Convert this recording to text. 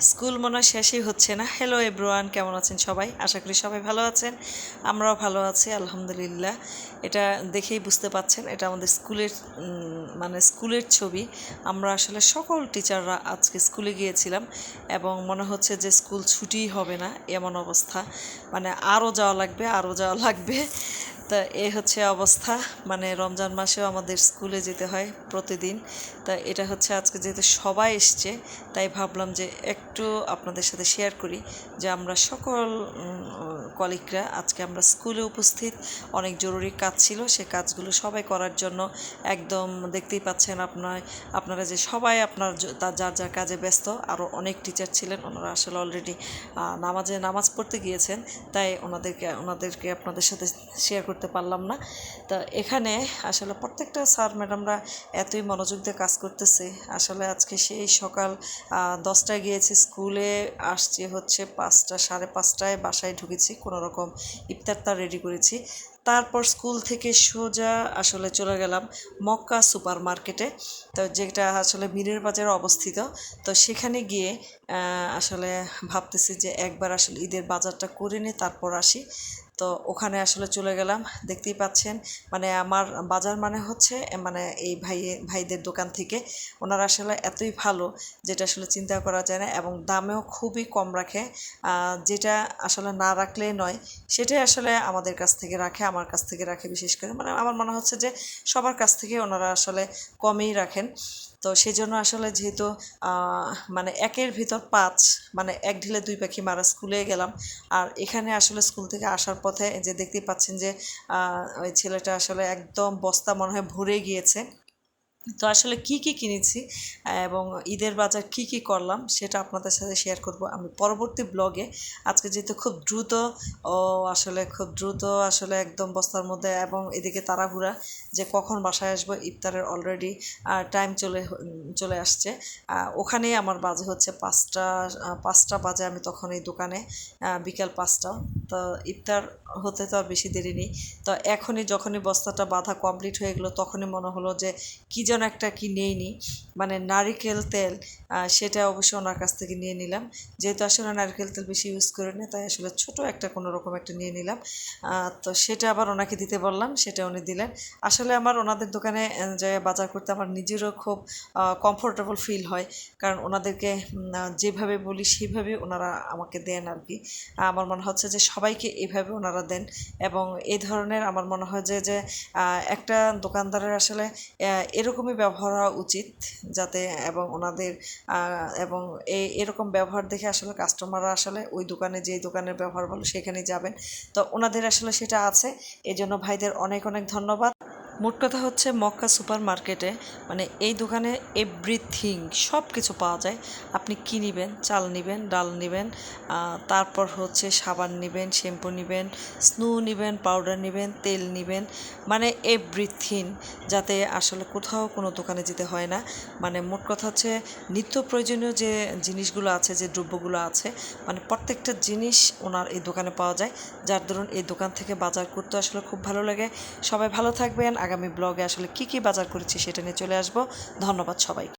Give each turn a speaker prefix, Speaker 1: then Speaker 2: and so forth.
Speaker 1: School মনে হয় শেষই হচ্ছে না। হ্যালো এব্রোয়ান কেমন আছেন সবাই? আশা করি সবাই ভালো আছেন। আমরাও ভালো আছি, আলহামদুলিল্লাহ। এটা দেখেই বুঝতে পাচ্ছেন, এটা আমাদের স্কুলের মানে স্কুলের ছবি। আমরা আসলে সকল টিচাররা আজকে স্কুলে গিয়েছিলাম এবং মনে হচ্ছে যে স্কুল ছুটিই হবে না, এমন অবস্থা। মানে আরও যাওয়া লাগবে, আরও যাওয়া লাগবে। তা এ হচ্ছে অবস্থা। মানে রমজান মাসেও আমাদের স্কুলে যেতে হয় প্রতিদিন। তা এটা হচ্ছে আজকে যেহেতু সবাই এসছে, তাই ভাবলাম যে একটু আপনাদের সাথে শেয়ার করি যে আমরা সকল কলিগরা আজকে আমরা স্কুলে উপস্থিত, অনেক জরুরি কাজ ছিল, সে কাজগুলো সবাই করার জন্য একদম দেখতেই পাচ্ছেন আপনার, আপনারা যে সবাই আপনার তার যার যার কাজে ব্যস্ত, আরও অনেক টিচার ছিলেন, ওনারা আসলে অলরেডি নামাজে নামাজ পড়তে গিয়েছেন, তাই ওনাদেরকে ওনাদেরকে আপনাদের সাথে শেয়ার করতে পারলাম না। তো এখানে আসলে প্রত্যেকটা স্যার ম্যাডামরা এতই মনোযোগ দিয়ে কাজ করতেছে, আসলে আজকে সেই সকাল দশটায় গিয়েছি, স্কুলে আসছি হচ্ছে পাঁচটা, সাড়ে পাঁচটায় বাসায় ঢুকেছি কোনো রকম ইফতারটা রেডি করেছি। তারপর স্কুল থেকে সোজা আসলে চলে গেলাম মক্কা সুপার মার্কেটে তো যেটা আসলে মিরের বাজারে অবস্থিত, তো সেখানে গিয়ে আসলে ভাবতেছি যে একবার আসলে ঈদের বাজারটা করে নিয়ে তারপর আসি। তো ওখানে আসলে চলে গেলাম, দেখতেই পাচ্ছেন। মানে আমার বাজার মানে হচ্ছে মানে এই ভাই, ভাইদের দোকান থেকে। ওনারা আসলে এতই ভালো, যেটা আসলে চিন্তা করা যায় না এবং দামেও খুবই কম রাখে। যেটা আসলে না রাখলেই নয়, সেটাই আসলে আমাদের কাছ থেকে রাখে, আমার কাছ থেকে রাখে বিশেষ করে। মানে আমার মনে হচ্ছে যে সবার কাছ থেকে ওনারা আসলে কমই রাখেন। তো সেই জন্য আসলে যেহেতু মানে একের ভিতর পাঁচ মানে এক ঢিলে দুই পাখি মারা স্কুলে গেলাম। আর এখানে আসলে স্কুল থেকে আসার পথে যে দেখতেই পাচ্ছেন যে ওই ছেলেটা আসলে একদম বস্তা মনে হয় ভরে গিয়েছে। তো আসলে কি কি কিনেছি, এবং ঈদের বাজার কি কি করলাম সেটা আপনাদের সাথে শেয়ার করব আমি পরবর্তী ব্লগে আজকে যেহেতু খুব দ্রুত, ও আসলে খুব দ্রুত আসলে একদম বস্তার মধ্যে এবং এদিকে তাড়াহুড়া যে কখন বাসায় আসব, ইফতারের অলরেডি টাইম চলে চলে আসছে। ওখানেই আমার বাজে হচ্ছে পাঁচটা পাঁচটা বাজে আমি তখন এই দোকানে বিকাল পাঁচটা। তো ইফতার হতে তো আর বেশি দেরি নেই। তো এখনই যখনই বস্তাটা বাঁধা কমপ্লিট হয়ে গেলো, তখনই মনে হলো যে কী যেন একটা কি নিই মানে নারিকেল তেল সেটা অবশ্য ওনার কাছ থেকে নিয়ে নিলাম। যেহেতু আসলে নারকেল তেল বেশি ইউজ করে না তাই আসলে ছোট একটা কোনো রকম একটা নিয়ে নিলাম। তো সেটা আবার ওনাকে দিতে বললাম, সেটা উনি দিলেন। আসলে আমার ওনাদের দোকানে যে বাজার করতে আমার নিজেরও খুব কমফোর্টেবল ফিল হয়। কারণ ওনাদেরকে যেভাবে বলি সেইভাবে ওনারা আমাকে দেন আর কি। আমার মনে হচ্ছে যে সবাইকে এভাবে ওনারা দেন এবং এই ধরনের আমার মনে হয় যে যে একটা দোকানদারের আসলে এরকমই ব্যবহার হওয়া উচিত যাতে এবং ওনাদের এবং এই এরকম ব্যবহার দেখে আসলে কাস্টমাররা আসলে ওই দোকানে যেই দোকানের ব্যবহার ভালো সেখানেই যাবেন। তো ওনাদের আসলে সেটা আছে। এই জন্য ভাইদের অনেক অনেক ধন্যবাদ। মোট কথা হচ্ছে মক্কা সুপার মার্কেটে মানে এই দোকানে এভরিথিং সব কিছু পাওয়া যায়। আপনি কী নেবেন? চাল নেবেন, ডাল নেবেন তারপর হচ্ছে সাবান নেবেন, শ্যাম্পু নেবেন, স্নো নেবেন, পাউডার নেবেন, তেল নেবেন মানে এভরিথিং যাতে আসলে কোথাও কোনো দোকানে যেতে হয় না। মানে মোট কথা হচ্ছে নিত্য প্রয়োজনীয় যে জিনিসগুলো আছে, যে দ্রব্যগুলো আছে মানে প্রত্যেকটা জিনিস ওনার এই দোকানে পাওয়া যায়। যার দরুন এই দোকান থেকে বাজার করতে আসলে খুব ভালো লাগে। সবাই ভালো থাকবেন আগামী ব্লগে আসলে কি কি বাজার করেছি সেটা নিয়ে চলে আসব। ধন্যবাদ সবাই